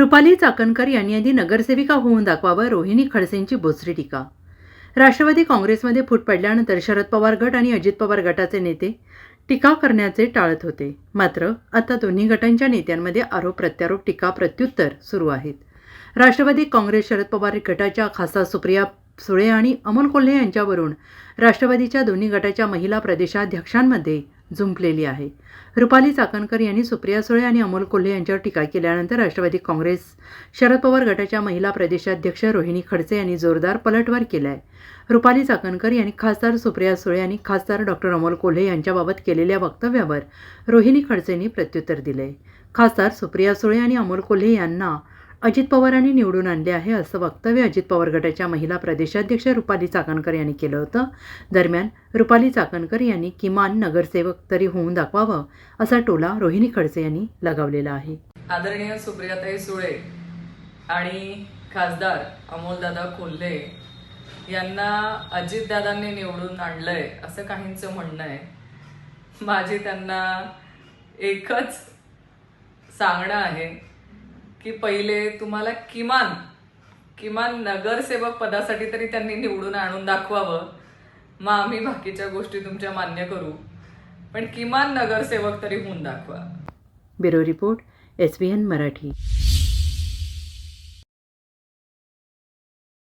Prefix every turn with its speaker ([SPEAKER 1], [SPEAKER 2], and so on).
[SPEAKER 1] रुपाली चाकणकर यांनी आधी नगरसेविका होऊन दाखवावं रोहिणी खडसेंची बोचरी टीका. राष्ट्रवादी काँग्रेसमध्ये फूट पडल्यानंतर शरद पवार गट आणि अजित पवार गटाचे नेते टीका करण्याचे टाळत होते. मात्र आता दोन्ही गटांच्या नेत्यांमध्ये आरोप प्रत्यारोप टीका प्रत्युत्तर सुरू आहेत. राष्ट्रवादी काँग्रेस शरद पवार गटाच्या खासदार सुप्रिया सुळे आणि अमोल कोल्हे यांच्यावरून राष्ट्रवादीच्या दोन्ही गटाच्या महिला प्रदेशाध्यक्षांमध्ये झुंपलेली आहे. रुपाली चाकणकर यांनी सुप्रिया सुळे आणि अमोल कोल्हे यांच्यावर टीका केल्यानंतर राष्ट्रवादी काँग्रेस शरद पवार गटाच्या महिला प्रदेशाध्यक्ष रोहिणी खडसे यांनी जोरदार पलटवार केला आहे रुपाली चाकणकर यांनी खासदार सुप्रिया सुळे आणि खासदार डॉक्टर अमोल कोल्हे यांच्याबाबत केलेल्या वक्तव्यावर रोहिणी खडसेंनी प्रत्युत्तर दिले खासदार सुप्रिया सुळे आणि अमोल कोल्हे यांना अजित पवारांनी निवडून आणले आहे असं वक्तव्य अजित पवार गटाच्या महिला प्रदेशाध्यक्ष रुपाली चाकणकर यांनी केलं होतं. दरम्यान रुपाली चाकणकर यांनी किमान नगरसेवक तरी होऊन दाखवावं असा टोला रोहिणी खडसे यांनी लगावलेला आहे.
[SPEAKER 2] आदरणीय सुप्रियाताई सुळे आणि खासदार अमोलदादा कोल्हे यांना अजितदादांनी निवडून आणलंय असं काहींचं म्हणणं आहे. माझी त्यांना एकच सांगणं आहे. की पहिले तुम्हाला किमान किमान नगरसेवक पदासाठी तरी त्यांनी निवडून आणून दाखवावं. मग आम्ही बाकीच्या गोष्टी तुमच्या मान्य करू. पण किमान नगरसेवक तरी होऊन दाखवा.
[SPEAKER 1] Bureau report S B N Marathi.